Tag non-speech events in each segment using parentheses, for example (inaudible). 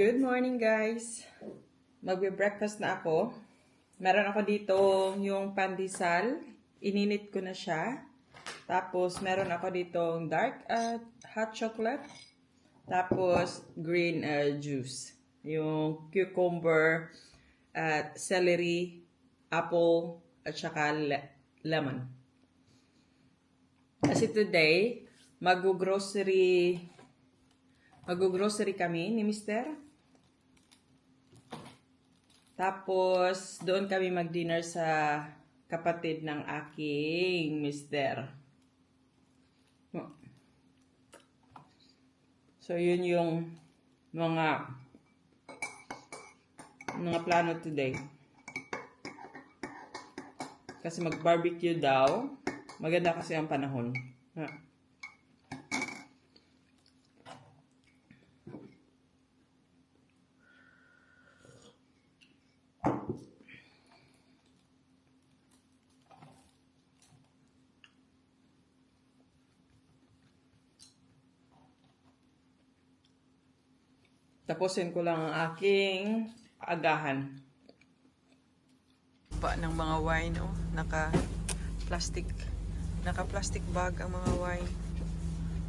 Good morning guys! Magbe-breakfast na ako. Meron ako dito yung pandesal. Ininit ko na siya. Tapos meron ako dito dark at hot chocolate. Tapos green uh, juice. Yung cucumber at celery, apple at saka le- lemon. Kasi today, mag-grocery mag-grocery kami ni Mister. Tapos, doon kami mag-dinner sa kapatid ng aking Mister. So, yun yung mga mga plano today. Kasi mag-barbecue daw. Maganda kasi ang panahon. Ha. Tapusin ko lang ang aking agahan. Pa ng mga wine, oh. Naka plastic. Naka plastic bag ang mga wine.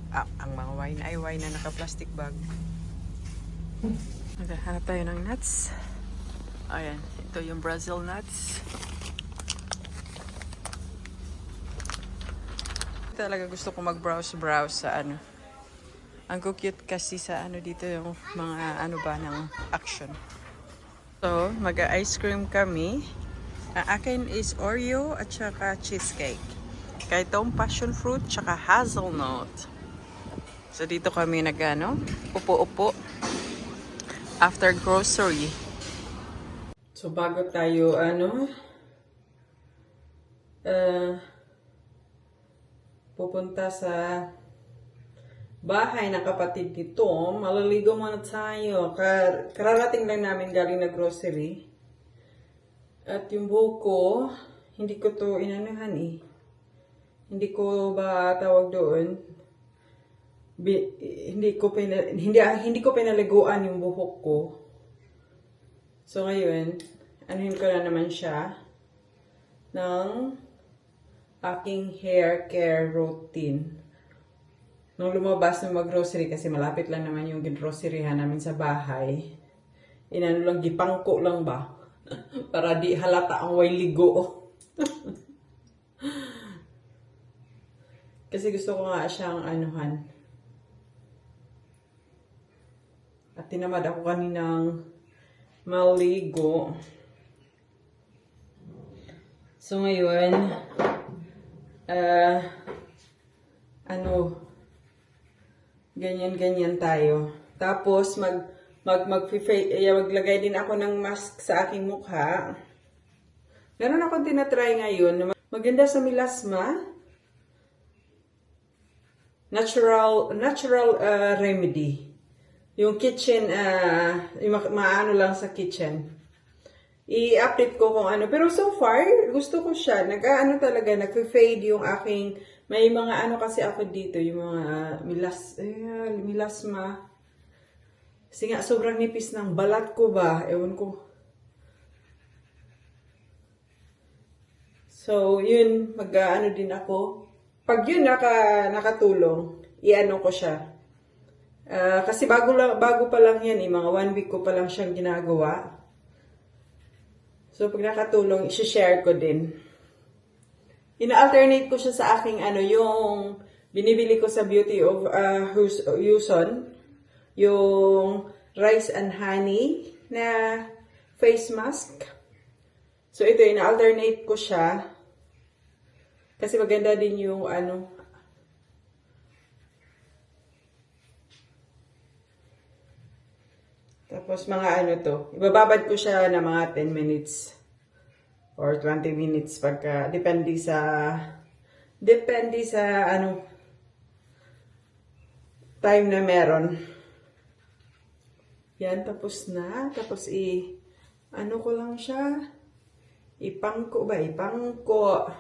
Ah, ang mga wine ay wine na naka plastic bag. Naghahanap tayo ng nuts. Ayan, ito yung Brazil nuts. Talaga gusto ko mag-browse-browse sa ano. Ang cute kasi sa ano dito yung mga ano ba ng action. So, mag-ice cream kami. Ang akin is Oreo at saka cheesecake. Kaya itong passion fruit tsaka hazelnut. So, dito kami nag ano, upo-upo after grocery. So, bago tayo ano, uh, pupunta sa bahay ng kapatid ni Tom. Malaligo muna tayo. Kar kararating lang namin galing na grocery. At yung buhok ko, hindi ko to inanuhan eh. Hindi ko ba tawag doon? Bi- hindi ko hindi hindi ko pinaliguan yung buhok ko. So ngayon, anuhin ko na naman siya ng aking hair care routine nung lumabas ng mag-grocery kasi malapit lang naman yung groceryhan namin sa bahay, inano lang, gipangko lang ba? (laughs) Para di halata ang way ligo. (laughs) kasi gusto ko nga siyang anuhan. At tinamad ako kaninang maligo. So ngayon, uh, ano, ganyan-ganyan tayo. Tapos, mag, mag, mag, eh, maglagay din ako ng mask sa aking mukha. Meron akong tinatry ngayon. Maganda sa milasma. Natural, natural uh, remedy. Yung kitchen, uh, yung ma- maano lang sa kitchen. I-update ko kung ano. Pero so far, gusto ko siya. Nag-ano talaga, nag-fade yung aking may mga ano kasi ako dito, yung mga milas, eh, milasma. Kasi nga, sobrang nipis ng balat ko ba? Ewan ko. So, yun, mag-ano din ako. Pag yun naka, nakatulong, i-ano ko siya. Uh, kasi bago, bago pa lang yan, eh, mga one week ko pa lang siyang ginagawa. So, pag nakatulong, isi-share ko din ina-alternate ko siya sa aking ano, yung binibili ko sa Beauty of uh, Yuson, yung rice and honey na face mask. So, ito, ina-alternate ko siya. Kasi maganda din yung ano, Tapos mga ano to, ibababad ko siya na mga 10 minutes or 20 minutes pagka depende sa depende sa ano time na meron. Yan tapos na, tapos i ano ko lang siya ipangko ba ipangko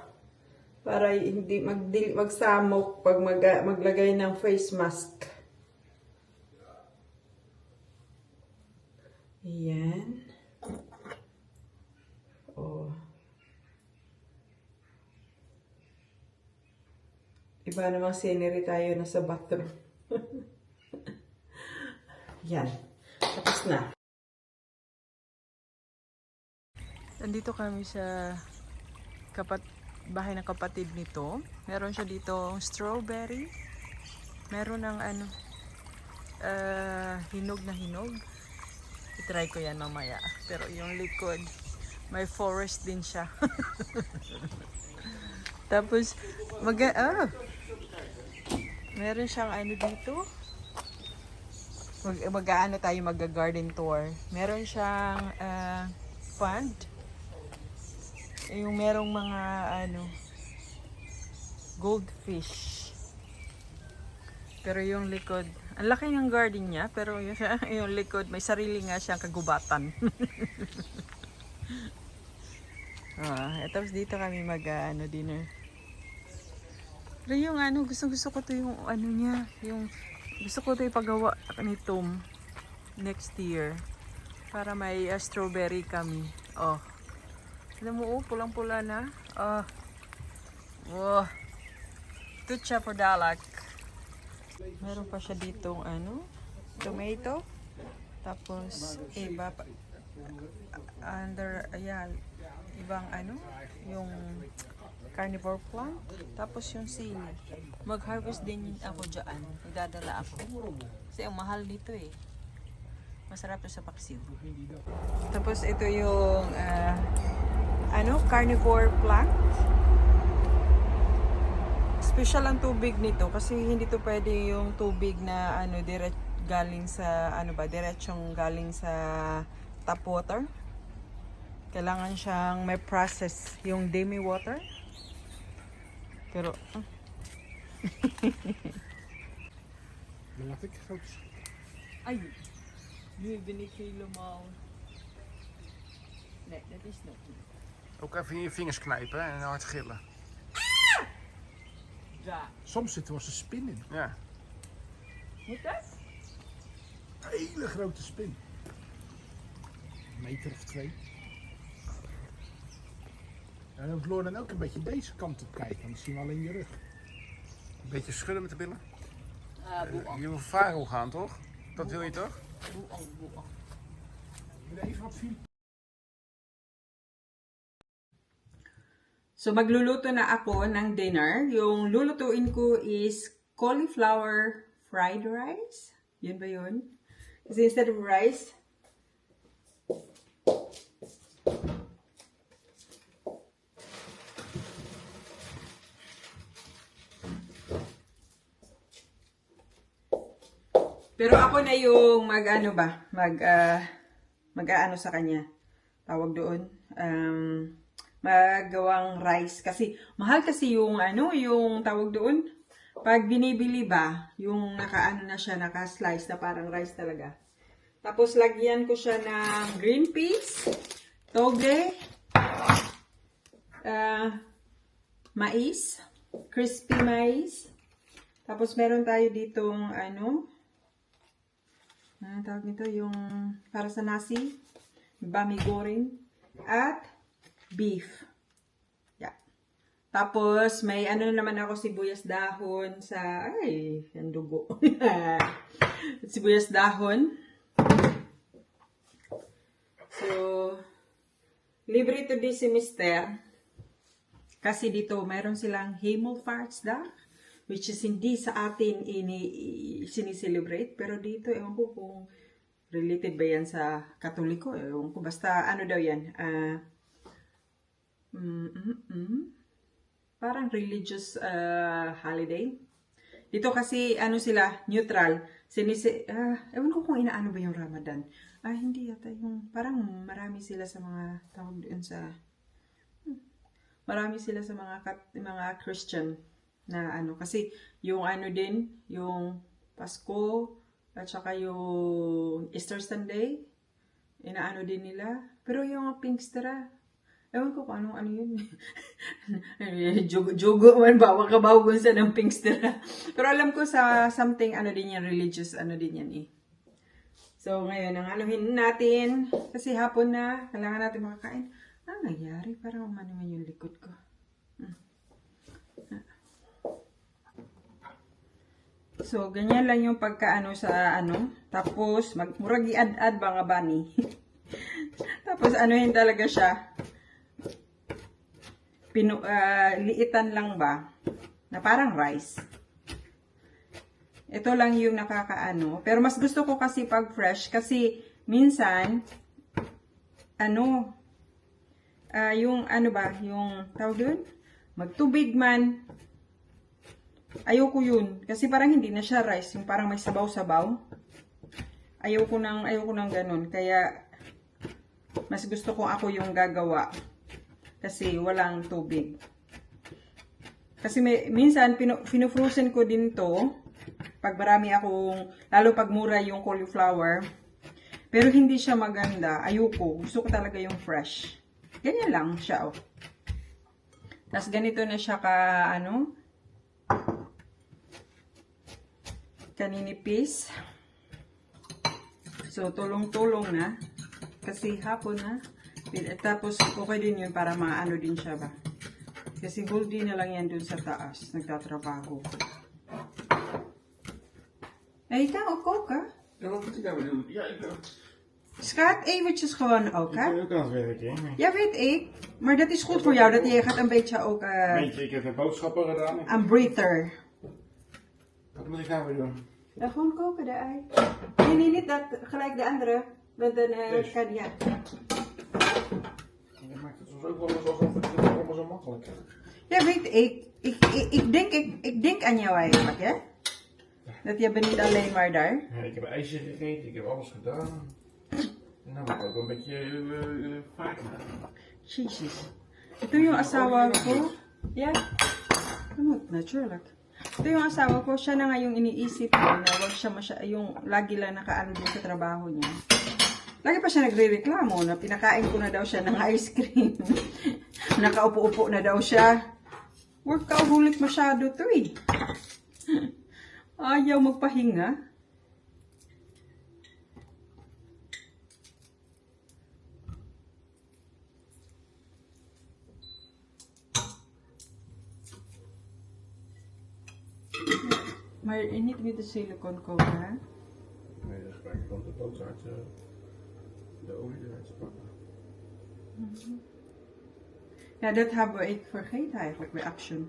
para hindi mag magsamok pag mag, maglagay ng face mask. Yan. Oh. Iba namang scenery tayo na sa bathroom. (laughs) Yan. Tapos na. Nandito kami sa kapat bahay ng kapatid nito. Meron siya dito strawberry. Meron ng ano ah, hinog na hinog. I-try ko yan mamaya. Pero yung likod, may forest din siya. (laughs) Tapos, mag ah, meron siyang ano dito. Mag, mag-ano tayo, mag-garden tour. Meron siyang ah, pond. Yung merong mga ano, goldfish. Pero yung likod, ang laki ng garden niya, pero yung, (laughs) yung likod, may sarili nga siyang kagubatan. (laughs) ah, eh, tapos dito kami mag ah, ano, dinner. Pero yung ano, gusto gusto ko to yung ano niya, yung gusto ko to ipagawa ni Tom next year para may ah, strawberry kami. Oh. Alam mo, oh, pulang-pula na. Oh. Wow. Tutsa for dalak. Meron pa siya ditong ano, tomato. Tapos, iba pa, under, ayan, ibang ano, yung carnivore plant. Tapos yung sili. Mag-harvest din ako dyan. Idadala ako. Kasi ang mahal dito eh. Masarap sa paksiw. Tapos ito yung ah, ano, carnivore plant. Special ang tubig nito kasi hindi to pwede yung tubig na ano direct galing sa ano ba, diretsong galing sa tap water. Kailangan siyang may process yung demi water. Pero ah, laat ik groot. ay, nu ben ik helemaal Nee, dat is nog niet. Ook even in je vingers knijpen en hard gillen. Ja. Soms zit er wel eens een spin in. Ja. Moet dat? Een hele grote spin. Een meter of twee. En dan moet dan ook een beetje deze kant op kijken, want dan zien we alleen je rug. Een beetje schudden met de billen. Ah, Je wil varel gaan toch? Dat wil je toch? Moet je even wat vuur So magluluto na ako ng dinner. Yung lulutuin ko is cauliflower fried rice. Yun ba yun? Kasi instead of rice, Pero ako na yung mag-ano ba? Mag, ah, mag-ano sa kanya. Tawag doon. Um, magawang rice. Kasi, mahal kasi yung ano, yung tawag doon. Pag binibili ba, yung nakaano na siya, naka-slice na parang rice talaga. Tapos, lagyan ko siya ng green peas, toge, ah, mais, crispy mais. Tapos, meron tayo ditong ano, ano tawag nito? Yung para sa nasi, bami goreng, at beef. Yeah. Tapos, may ano na naman ako sibuyas dahon sa, ay, yan dugo. (laughs) sibuyas dahon. So, libre to di si Mister. Kasi dito, meron silang Himmelfahrtsdag da which is hindi sa atin ini siniselebrate pero dito ewan ko kung related ba yan sa katoliko ewan ko basta ano daw yan ah mm, mm, mm. parang religious ah, holiday. Dito kasi ano sila neutral. Sinisi ah, ewan ko kung inaano ba yung Ramadan. Ah hindi yata yung parang marami sila sa mga tawag doon sa hmm, marami sila sa mga mga Christian na ano. Kasi yung ano din yung Pasko at saka yung Easter Sunday inaano din nila. Pero yung Pinkstera ewan ko kung anong ano yun (laughs) jogo, jogo man bawa ka bawa sa ng Pinkstera (laughs) pero alam ko sa something ano din yan religious ano din yan eh So, ngayon, ang anuhin natin, kasi hapon na, kailangan natin makakain. Ano nangyari? Parang umano yung likod ko. Hmm. So, ganyan lang yung pagkaano sa ano. Tapos, magmurag i-add-add mga bani. (laughs) Tapos, anuhin talaga siya. Pinu, ah, liitan lang ba? Na parang rice. Ito lang yung nakakaano. Pero mas gusto ko kasi pag fresh kasi minsan ano ah yung ano ba, yung tawag doon? Magtubig man. Ayoko yun. Kasi parang hindi na siya rice. Yung parang may sabaw-sabaw. Ayoko nang, ayoko nang ganun. Kaya, mas gusto ko ako yung gagawa. Kasi walang tubig. Kasi may, minsan, pinu, frozen ko din to. Pag marami akong, lalo pag mura yung cauliflower. Pero hindi siya maganda. Ayoko. Gusto ko talaga yung fresh. Ganyan lang siya, oh. Tapos ganito na siya ka, ano, kaninipis. So, tulong-tulong na. Kasi hapon na. Pin- Tapos, okay din yun para maano din siya ba. Kasi Goldie na lang yan dun sa taas. Nagtatrabaho. Eh, ikaw ook ka? Ja, wat moet ik weer doen? Ja, ik ben... Schat, eventjes gewoon ook, Ik hè? ben ook werken. hè. Ja, weet ik. Maar dat is goed voor jou. Dat je gaat een beetje ook eh Weet je, ik heb de boodschappen gedaan. een breather. Wat moet ik nou weer doen? Ja, gewoon koken de ei. Nee, nee, niet dat. Gelijk de andere. Dan eh, Deze. kan ja. Je maakt het soms ook wel eens alsof het allemaal zo makkelijk is. Ja, weet ik. Ik, ik, ik, denk, ik, ik denk aan jou eigenlijk, hè? Dat je bent niet alleen maar daar. Ja, ik heb ijsje gegeten, ik heb alles gedaan. En dan moet ik ook een beetje uh, uh, maken. Jezus. Ito yung asawa ko. Ja. Ano, naturally. Ito yung asawa ko, siya na nga yung iniisip ko na wag siya masya, yung lagi lang nakaano sa trabaho niya. Lagi pa siya nagre-reklamo na pinakain ko na daw siya ng ice cream. (laughs) Nakaupo-upo na daw siya. Workaholic masyado to eh. (laughs) Ayaw magpahinga. Maar niet met de silicone koken, hè? Nee, gebruik ik gewoon de uit de, olie eruit. Ja, dat hebben ik vergeten eigenlijk bij Action.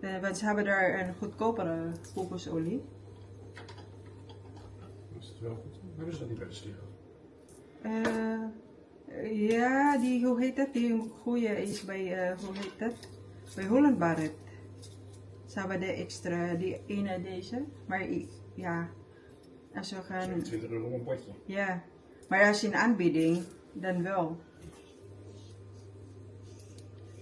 Eh, want ze hebben daar een goedkopere kokosolie. Is het wel goed? Hebben ze dat niet bij de stier? Eh, ja, die, hoe heet dat? Die goeie is bij, eh, hoe heet dat? Bij Holland Barrett. Ze hebben de extra, die ene deze. Maar ja, als we gaan, 20 euro een potje. ja. Maar als in aanbieding, dan wel.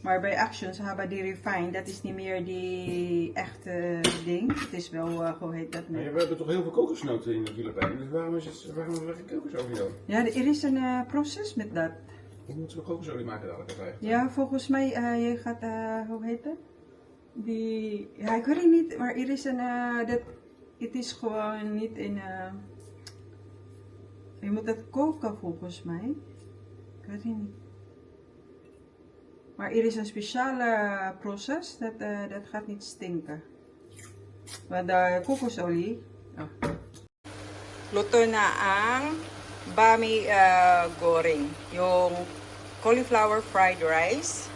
Maar bij Action, ze hebben die refined, dat is niet meer die echte ding. Het is wel, eh, hoe heet dat ja, we hebben toch heel veel kokosnoten in de Filipijnen, dus waarom, is het, waarom hebben we geen kokosolie dan? Ja, er is een eh, proces met dat. Hoe moeten we kokosolie maken dadelijk eigenlijk? Ja, volgens mij, eh, je gaat, hoe heet het? Die, ja, ik weet het niet, maar er is een, dat, het is gewoon niet in, je moet dat koken volgens mij. Ik weet het niet. Maar er is een speciale proces, dat, eh, dat gaat niet stinken. Want de kokosolie, oh. Luto na ang bami uh, goreng. Yung cauliflower fried rice.